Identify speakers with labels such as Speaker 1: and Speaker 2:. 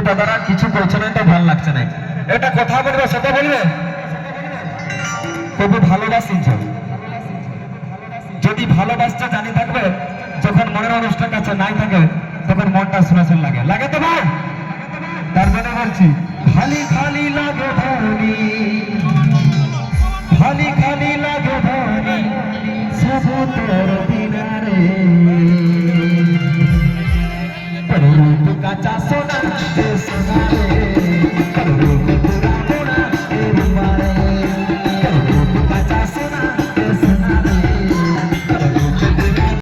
Speaker 1: কিন্তু দাদারা কিছু বলছে না এটা ভালো লাগছে না। এটা কথা বলবে সেটা বলবে। কবি ভালোবাসিছ যদি ভালোবাসতে জানি থাকবে যখন মনের মানুষটার কাছে নাই থাকে তখন মনটা শুনাশুন লাগে। লাগে তো ভাই? তার জন্য বলছি খালি খালি লাগে ধনি। খালি খালি লাগে ধনি। শুধু তোর पडली पिकाचा सोना ते सोना